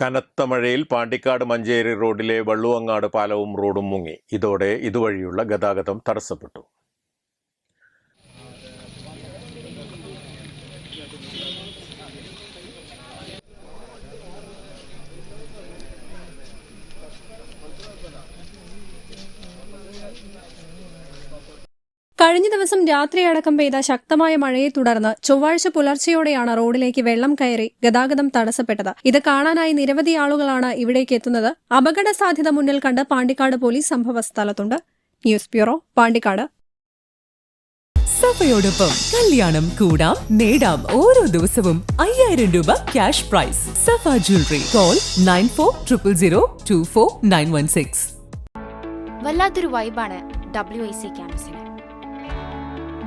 കനത്ത മഴയിൽ പാണ്ടിക്കാട് മഞ്ചേരി റോഡിലെ വള്ളുവങ്ങാട് പാലവും റോഡും മുങ്ങി. ഇതോടെ ഇതുവഴിയുള്ള ഗതാഗതം തടസ്സപ്പെട്ടു. കഴിഞ്ഞ ദിവസം രാത്രിയടക്കം പെയ്ത ശക്തമായ മഴയെ തുടർന്ന് ചൊവ്വാഴ്ച പുലർച്ചെയോടെയാണ് റോഡിലേക്ക് വെള്ളം കയറി ഗതാഗതം തടസ്സപ്പെട്ടത്. ഇത് കാണാനായി നിരവധി ആളുകളാണ് ഇവിടേക്ക് എത്തുന്നത്. അപകട സാധ്യത മുന്നിൽ കണ്ട് പാണ്ടിക്കാട് പോലീസ് സംഭവ സ്ഥലത്തുണ്ട് ന്യൂസ് ബ്യൂറോ പാണ്ടിക്കാട്. സഫയോടൊപ്പം കല്യാണം കൂടാം നേടാം ഓരോ ദിവസവും അയ്യായിരം രൂപ cash prize. Safa jewellery call nine four triple zero two four nine one six വല്ലാത്തൊരു വൈബാണ് ഡബ്ല്യു ഐ സി ക്യാമ്പസിന്